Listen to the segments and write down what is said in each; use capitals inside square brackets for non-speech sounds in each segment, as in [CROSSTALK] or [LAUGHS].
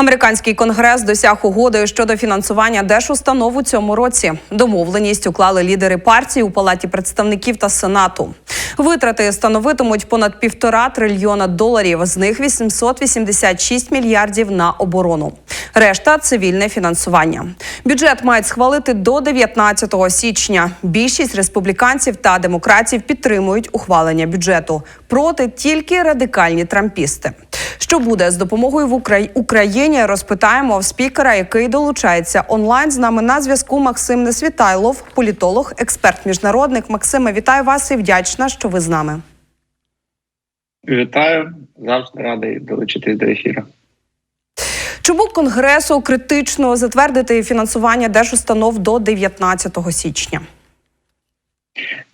Американський конгрес досяг угоди щодо фінансування держустанов у цьому році. Домовленість уклали лідери партії у палаті представників та сенату. Витрати становитимуть понад півтора трильйона доларів. З них 886 мільярдів на оборону. Решта цивільне фінансування. Бюджет мають схвалити до 19 січня. Більшість республіканців та демократів підтримують ухвалення бюджету. Проти тільки радикальні трампісти. Що буде з допомогою в Украї- Україні? Розпитаємо в спікера, який долучається онлайн. З нами на зв'язку Максим Несвітайлов, політолог, експерт міжнародник. Максиме, вітаю вас і вдячна, що ви з нами. Вітаю, завжди радий долучитись до ефіру. Чому конгресу критично затвердити фінансування держустанов до 19 січня?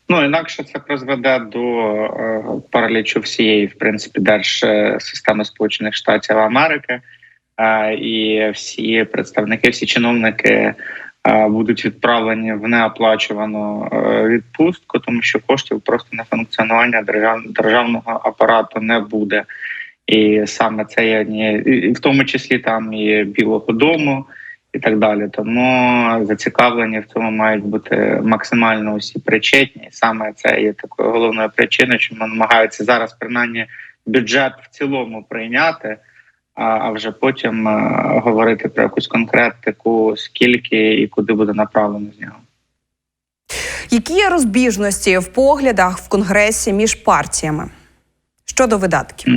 Ну інакше це призведе до е, паралічу всієї, в принципі, держсистеми Сполучених Штатів Америки, і всі представники, всі чиновники будуть відправлені в неоплачувану е, відпустку, тому що коштів просто на функціонування держав, державного апарату не буде. І саме це є одні, і в тому числі там і Білого Дому. І так далі, тому зацікавлені в цьому мають бути максимально усі причетні. Саме це є такою головною причиною, що намагаються зараз принаймні бюджет в цілому прийняти, а, вже потім говорити про якусь конкретику, скільки і куди буде направлено з нього. Які є розбіжності в поглядах в конгресі між партіями щодо видатків?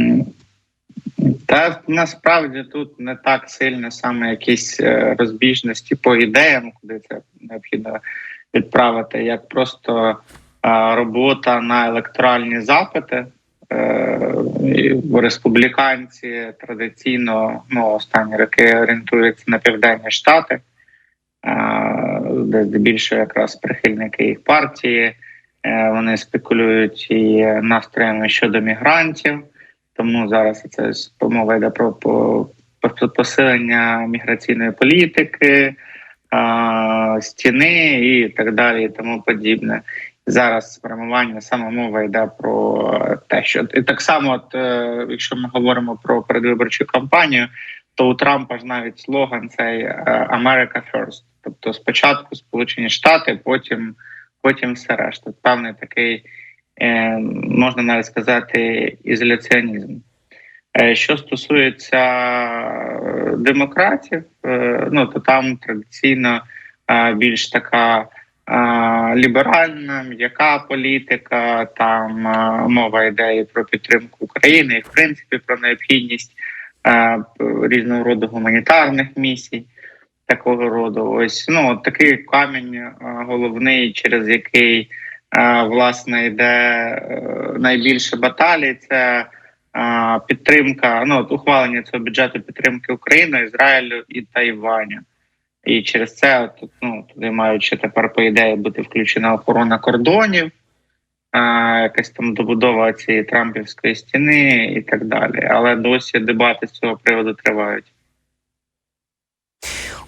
Та насправді тут не так сильно саме якісь е, розбіжності по ідеям, куди це необхідно відправити, як просто е, робота на електоральні запити. Е, Республіканці традиційно ну, останні роки орієнтуються на південні штати, е, де здебільшого якраз прихильники їх партії. Е, Вони спекулюють і настроями щодо мігрантів. Тому зараз це мова йде про по- по- посилення міграційної політики, стіни і так далі, і тому подібне. Зараз спрямування саме мова йде про те, що і так само, от, е, якщо ми говоримо про передвиборчу кампанію, то у Трампа ж навіть слоган цей е, «America First», тобто спочатку Сполучені Штати, потім, потім все решта. Певний такий е, можна навіть сказати, ізоляціонізм. Що стосується демократів, ну то там традиційно більш така ліберальна, м'яка політика. Там мова йде і про підтримку України, і в принципі про необхідність різного роду гуманітарних місій. Такого роду, ось ну такий камінь головний, через який власне йде е, найбільше баталій. Це підтримка, ну ухвалення цього бюджету підтримки України, Ізраїлю і Тайваню. І через це от, ну, туди мають ще тепер по ідеї бути включена охорона кордонів, е, якась там добудова цієї Трампівської стіни і так далі. Але досі дебати з цього приводу тривають.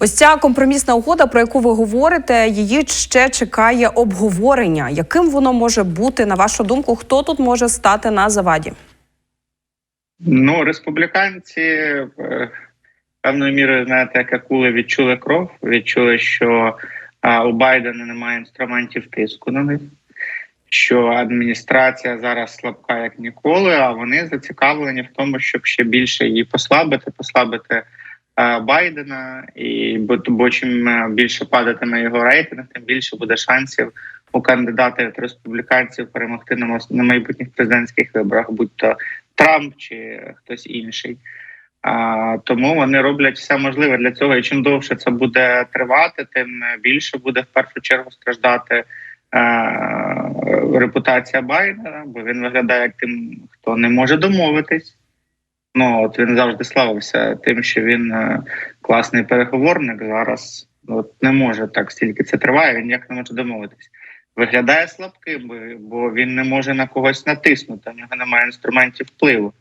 Ось ця компромісна угода, про яку ви говорите, її ще чекає обговорення. Яким воно може бути, на вашу думку, хто тут може стати на заваді? Ну, республіканці е, певною мірою, знаєте, як акули відчули кров, відчули, що а, у Байдена немає інструментів тиску на них, що адміністрація зараз слабка як ніколи, а вони зацікавлені в тому, щоб ще більше її послабити, послабити е, Байдена. І бо, бо чим е, більше падатиме його рейтинг, тим більше буде шансів у кандидата від республіканців перемогти на, на майбутніх президентських виборах, будь то Трамп чи хтось інший. А, тому вони роблять все можливе для цього. І чим довше це буде тривати, тим більше буде в першу чергу страждати е, репутація Байдена, бо він виглядає як тим, хто не може домовитись. Ну от він завжди славився тим, що він е, класний переговорник. Зараз от не може так стільки це триває. Він ніяк не може домовитись. виглядає слабким, бо він не може на когось натиснути, у нього немає інструментів впливу.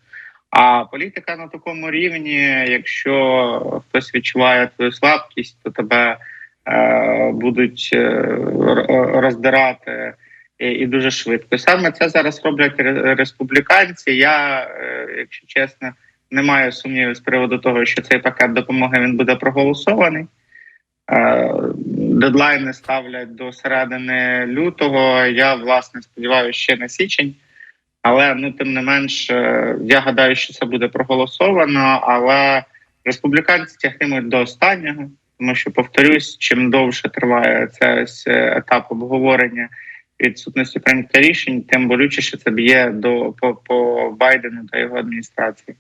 А політика на такому рівні, якщо хтось відчуває твою слабкість, то тебе е, будуть е, роздирати і, і дуже швидко. Саме це зараз роблять ре- республіканці. Я, е, якщо чесно, не маю сумнівів з приводу того, що цей пакет допомоги він буде проголосований. Е, Дедлайни ставлять до середини лютого. Я власне сподіваюся, ще на січень. Але ну тим не менш, е, я гадаю, що це буде проголосовано. Але республіканці тягнуть до останнього, тому що повторюсь, чим довше триває цей е, етап обговорення відсутності прийняття рішень, тим болючіше це б'є до по, по Байдену та його адміністрації.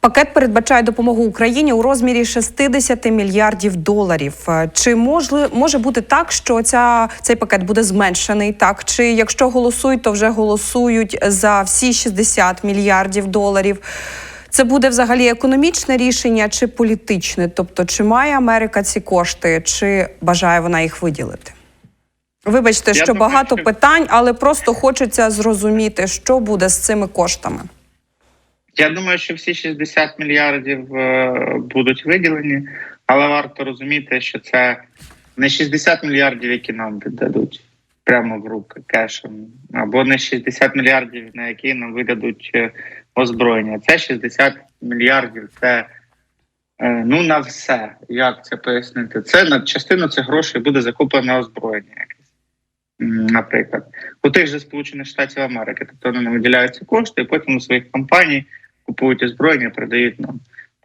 Пакет передбачає допомогу Україні у розмірі 60 мільярдів доларів. Е, Чи можли, може бути так, що ця, цей пакет буде зменшений? Так чи якщо голосують, то вже голосують за всі 60 мільярдів доларів? Це буде взагалі економічне рішення чи політичне? Тобто, чи має Америка ці кошти, чи бажає вона їх виділити? Вибачте, Я що думаю, багато що- питань, але просто хочеться зрозуміти, що буде з цими коштами. Я думаю, що всі 60 мільярдів е, будуть виділені, але варто розуміти, що це не 60 мільярдів, які нам віддадуть прямо в руки кешем, або не 60 мільярдів, на які нам видадуть е, озброєння. Це 60 мільярдів. Це е, ну на все. Як це пояснити? Це на частину цих грошей буде закуплено озброєння. Наприклад, у тих же Сполучених Штатів Америки, тобто вони виділяються кошти, і потім у своїх компаній купують озброєння, передають нам.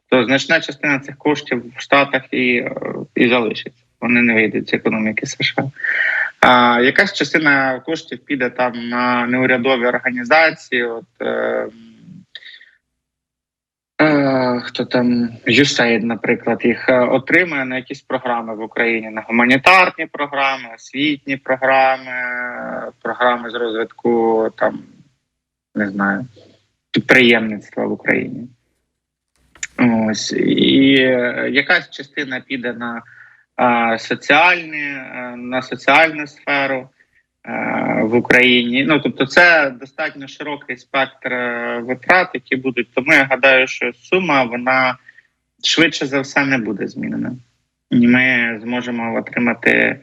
То значна частина цих коштів в Штатах і, е, і залишиться. Вони не вийдуть з економіки США. А, якась частина коштів піде там на неурядові організації. От, е, е, хто там USAID, наприклад, їх е, отримує на якісь програми в Україні, на гуманітарні програми, освітні програми, програми з розвитку там, не знаю, підприємництва в Україні. Ось і е, якась частина піде на соціальні, е, на соціальну сферу е, в Україні. Ну тобто, це достатньо широкий спектр витрат, які будуть. Тому я гадаю, що сума вона швидше за все не буде змінена. І ми зможемо отримати.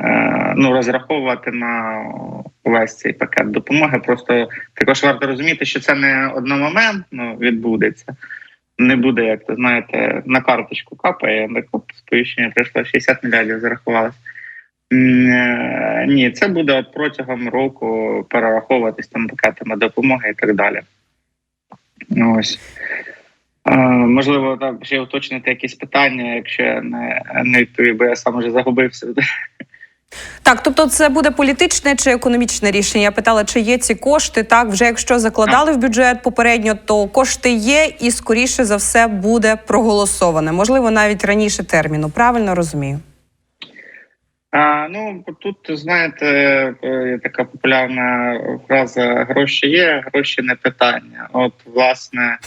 Е, Ну, розраховувати на увесь цей пакет допомоги. Просто також варто розуміти, що це не одномоментно відбудеться. Не буде, як то знаєте, на карточку капає, на сповіщення прийшло 60 мільярдів, зарахувалось. М, е, Ні, це буде от протягом року перераховуватись там пакетами допомоги і так далі. Ось. Е, Можливо, так ще уточнити якісь питання, якщо я не, не відповів, бо я сам вже загубився. Так, тобто це буде політичне чи економічне рішення? Я питала, чи є ці кошти. Так, вже якщо закладали в бюджет попередньо, то кошти є, і скоріше за все буде проголосоване. Можливо, навіть раніше терміну. Правильно розумію? А, ну тут знаєте, е, є така популярна фраза: гроші є, гроші не питання. От, власне,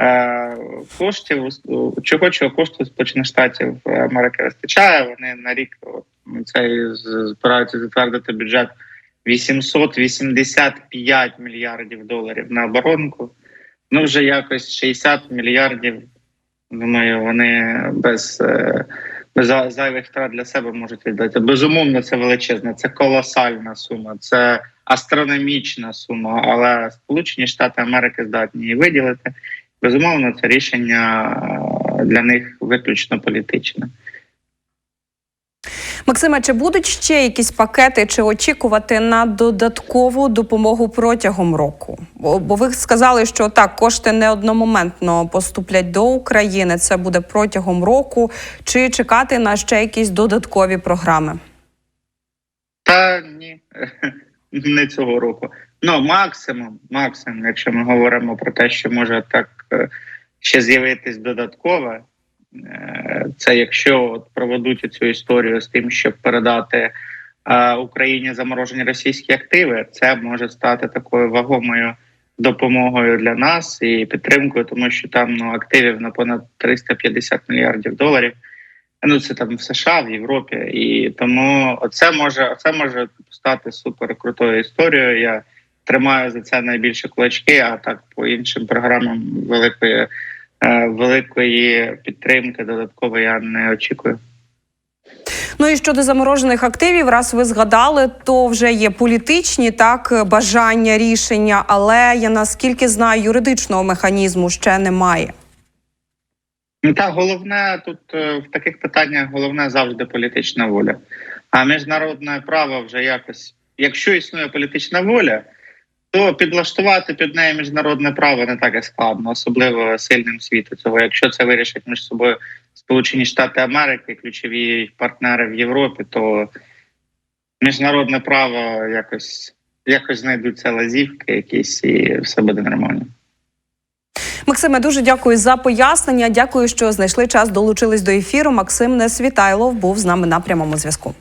е, коштів чого чого коштів Сполучених Штатів Америки вистачає. Вони на рік от, цей збираються затвердити бюджет 885 мільярдів доларів на оборонку. Ну вже якось 60 мільярдів. Думаю, вони без. е, без зайвих втрат для себе можуть віддати. Безумовно, це величезна, це колосальна сума, це астрономічна сума. Але Сполучені Штати Америки здатні її виділити. Безумовно, це рішення е, для них виключно політичне. Максиме, чи будуть ще якісь пакети, чи очікувати на додаткову допомогу протягом року? Бо, ви сказали, що так, кошти не одномоментно поступлять до України. Це буде протягом року. Чи чекати на ще якісь додаткові програми? Та ні, [LAUGHS] не цього року. Ну, максимум, максимум, якщо ми говоримо про те, що може так е, ще з'явитись додаткове, це якщо от проведуть цю історію з тим, щоб передати е, Україні заморожені російські активи, це може стати такою вагомою допомогою для нас і підтримкою, тому що там ну, активів на понад 350 мільярдів доларів. Ну це там в США, в Європі, і тому це може це може стати супер крутою історією. Я тримаю за це найбільше кулачки, а так по іншим програмам великої е, великої підтримки додатково я не очікую. Ну і щодо заморожених активів, раз ви згадали, то вже є політичні так бажання рішення, але я наскільки знаю, юридичного механізму ще немає. Ну так, головне тут е, в таких питаннях головне завжди політична воля. А міжнародне право вже якось, якщо існує політична воля, то підлаштувати під неї міжнародне право не так і складно, особливо сильним світу цього. Якщо це вирішать між собою Сполучені Штати Америки, ключові партнери в Європі, то міжнародне право якось якось знайдуться лазівки, якісь і все буде нормально. Максиме, дуже дякую за пояснення. Дякую, що знайшли час, долучились до ефіру. Максим Несвітайлов був з нами на прямому зв'язку.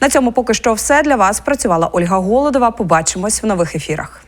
На цьому поки що все для вас. Працювала Ольга Голодова. Побачимось в нових ефірах.